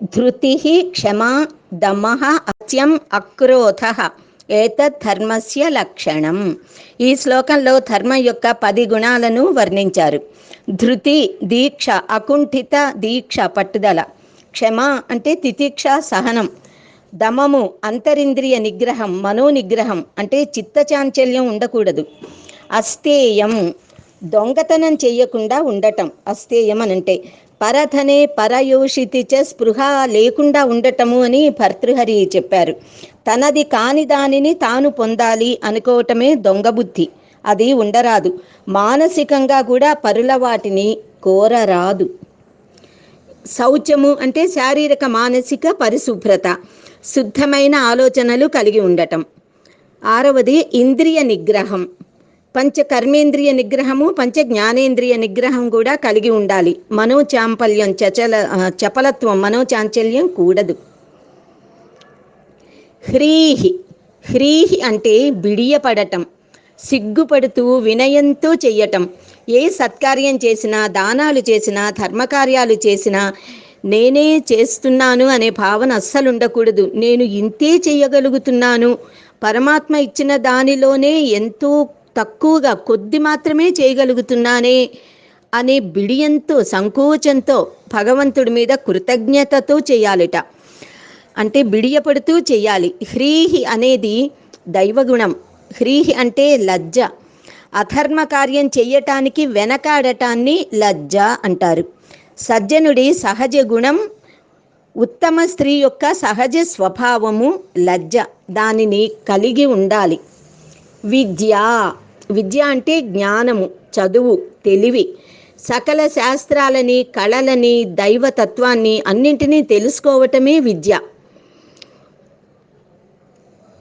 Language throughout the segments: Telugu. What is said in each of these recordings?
ధృతి క్షమా దమ అత్యం అక్రోధ ఏతత్ ధర్మస్య లక్షణం ఈ శ్లోకంలో ధర్మం యొక్క పది గుణాలను వర్ణించారు. ధృతి దీక్ష అకుంఠిత దీక్ష పట్టుదల। క్షమ అంటే తితిక్ష సహనం। దమము అంతరింద్రియ నిగ్రహం మనో నిగ్రహం అంటే చిత్తచాంచల్యం ఉండకూడదు। అస్థేయం దొంగతనం చేయకుండా ఉండటం అస్థేయం అని అంటే పరధనే పరయోషితి చ స్పృహ లేకుండా ఉండటము అని భర్తృహరి చెప్పారు. తనది కాని దానిని తాను పొందాలి అనుకోవటమే దొంగ బుద్ధి. అది ఉండరాదు. మానసికంగా కూడా పరుల వాటిని కోరరాదు. శౌచము అంటే శారీరక మానసిక పరిశుభ్రత శుద్ధమైన ఆలోచనలు కలిగి ఉండటం. ఆరవది ఇంద్రియ నిగ్రహం. పంచ కర్మేంద్రియ నిగ్రహము పంచ జ్ఞానేంద్రియ నిగ్రహం కూడా కలిగి ఉండాలి. మనోచాంపల్యం చచల చపలత్వం మనోచాంచల్యం కూడదు. హ్రీహి హ్రీహి అంటే బిడియపడటం సిగ్గుపడుతూ వినయంతో చెయ్యటం. ఏ సత్కార్యం చేసినా దానాలు చేసినా ధర్మకార్యాలు చేసినా నేనే చేస్తున్నాను అనే భావన అస్సలు ఉండకూడదు. నేను ఇంతే చేయగలుగుతున్నాను పరమాత్మ ఇచ్చిన దానిలోనే ఎంతో తక్కువగా కొద్ది మాత్రమే చేయగలుగుతున్నానే అనే బిడియంతో సంకోచంతో భగవంతుడి మీద కృతజ్ఞతతో చేయాలిట. అంటే బిడియపడుతూ చేయాలి. హ్రీహి అనేది దైవగుణం. హ్రీహి అంటే లజ్జ. అధర్మ కార్యం చెయ్యటానికి వెనకాడటాన్ని లజ్జ అంటారు. సజ్జనుడి సహజ గుణం ఉత్తమ స్త్రీ యొక్క సహజ స్వభావము లజ్జ. దానిని కలిగి ఉండాలి. విద్య. విద్య అంటే జ్ఞానము చదువు తెలివి. సకల శాస్త్రాలని కళలని దైవతత్వాన్ని అన్నింటినీ తెలుసుకోవటమే విద్య.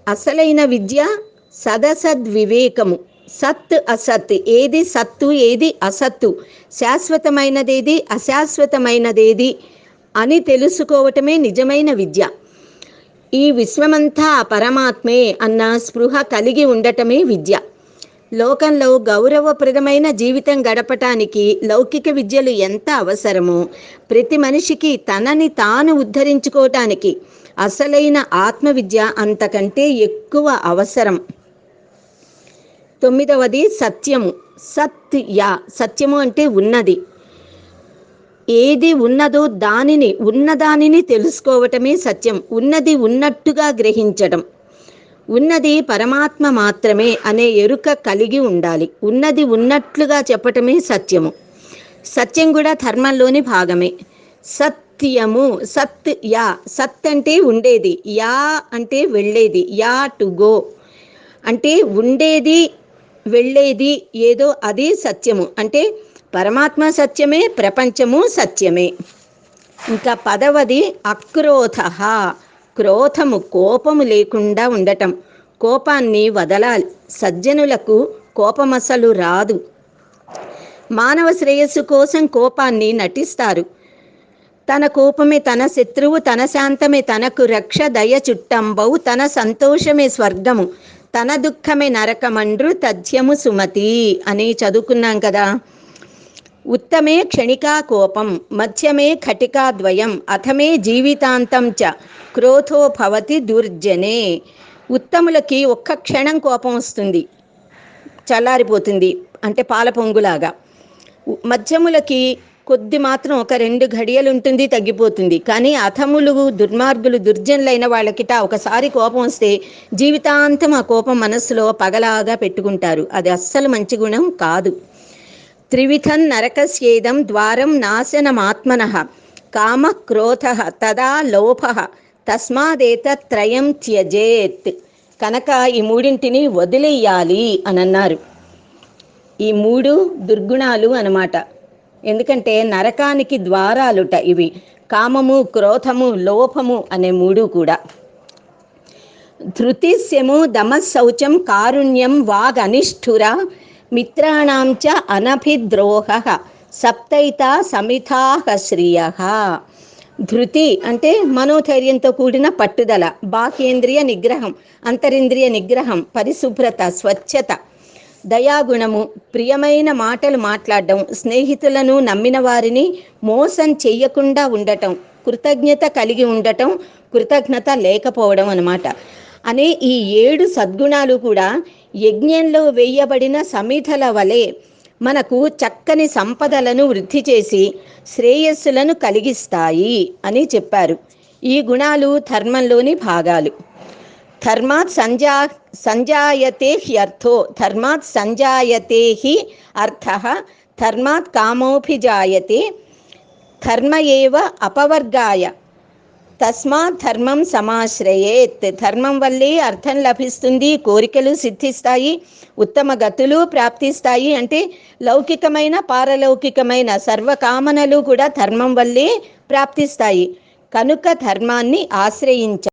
అసలైన విద్య సదసద్వివేకము. సత్ అసత్. ఏది సత్తు ఏది అసత్తు. శాశ్వతమైనదేది అశాశ్వతమైనదేది అని తెలుసుకోవటమే నిజమైన విద్య. ఈ విశ్వమంతా పరమాత్మే అన్న స్పృహ కలిగి ఉండటమే విద్య. లోకంలో గౌరవప్రదమైన జీవితం గడపటానికి లౌకిక విద్యలు ఎంత అవసరమో ప్రతి మనిషికి తనని తాను ఉద్ధరించుకోవటానికి అసలైన ఆత్మవిద్య అంతకంటే ఎక్కువ అవసరం. తొమ్మిదవది సత్యము. సత్య సత్యము అంటే ఉన్నది. ఏది ఉన్నదో దానిని ఉన్నదానిని తెలుసుకోవటమే సత్యం. ఉన్నది ఉన్నట్టుగా గ్రహించడం ఉన్నది పరమాత్మ మాత్రమే అనే ఎరుక కలిగి ఉండాలి. ఉన్నది ఉన్నట్లుగా చెప్పటమే సత్యము. సత్యం కూడా ధర్మంలోని భాగమే. సత్యము సత్ యా. సత్ అంటే ఉండేది. యా అంటే వెళ్ళేది. Yeah to go. అంటే ఉండేది వెళ్ళేది ఏదో అది సత్యము. అంటే పరమాత్మ సత్యమే ప్రపంచము సత్యమే. ఇంకా పదవది అక్రోధ క్రోధము కోపము లేకుండా ఉండటం. కోపాన్ని వదలాలి. సజ్జనులకు కోపమసలు రాదు. మానవ శ్రేయస్సు కోసం కోపాన్ని నటిస్తారు. తన కోపమే తన శత్రువు తన శాంతమే తనకు రక్ష దయ చుట్టంబవు తన సంతోషమే స్వర్గము తన దుఃఖమే నరకమండ్రు తథ్యము సుమతి అని చదువుకున్నాం కదా. ఉత్తమే క్షణికా కోపం మధ్యమే ఖటికాద్వయం అథమే జీవితాంతం చ క్రోధో భవతి దుర్జనే. ఉత్తములకి ఒక్క క్షణం కోపం వస్తుంది చల్లారిపోతుంది అంటే పాల పొంగులాగా. మధ్యములకి కొద్ది మాత్రం ఒక రెండు ఘడియలు ఉంటుంది తగ్గిపోతుంది. కానీ అథములు దుర్మార్గులు దుర్జనులైన వాళ్ళకిట ఒకసారి కోపం వస్తే జీవితాంతం ఆ కోపం మనస్సులో పగలాగా పెట్టుకుంటారు. అది అస్సలు మంచి గుణం కాదు. త్రివిధం నరకస్యేదం ద్వారం నాశనమాత్మన కామ క్రోధ తదా లోభ తస్మాదేత త్రయం త్యజేత్ కనుక ఈ మూడింటిని వదిలేయాలి అని అన్నారు ఈ మూడు దుర్గుణాలు అనమాట ఎందుకంటే నరకానికి ద్వారాలుట ఇవి కామము క్రోధము లోపము అనే మూడు కూడా ధృతిస్యము దమశౌచం కారుణ్యం వాగనిష్ఠుర మిత్రాణం చ అనభిద్రోహ సప్తైత సమితాహ శ్రియ. ధృతి అంటే మనోధైర్యంతో కూడిన పట్టుదల బాహ్యేంద్రియ నిగ్రహం అంతరింద్రియ నిగ్రహం పరిశుభ్రత స్వచ్ఛత దయాగుణము ప్రియమైన మాటలు మాట్లాడడం స్నేహితులను నమ్మిన వారిని మోసం చెయ్యకుండా ఉండటం కృతజ్ఞత కలిగి ఉండటం కృతజ్ఞత లేకపోవడం అనమాట అనే ఈ ఏడు సద్గుణాలు కూడా యజ్ఞంలో వేయబడిన సమిధల వలె మనకు చక్కని సంపదలను వృద్ధి చేసి శ్రేయస్సులను కలిగిస్తాయి అని చెప్పారు. ఈ గుణాలు ధర్మంలోని భాగాలు. ధర్మాత్ సంజా సంజాయతే హ్యర్థో ధర్మాత్ సంజాయతే హి అర్థ. ధర్మాత్ కామోభిజాయతే. ధర్మ ఏవ అపవర్గాయ. తస్మాత్ ధర్మం సమాశ్రయేత్. ధర్మం వల్లే అర్థం లభిస్తుంది కోరికలు సిద్ధిస్తాయి ఉత్తమ గతులు ప్రాప్తిస్తాయి అంటే లౌకికమైన పారలౌకికమైన సర్వకామనలు కూడా ధర్మం వల్లే ప్రాప్తిస్తాయి. కనుక ధర్మాన్ని ఆశ్రయించ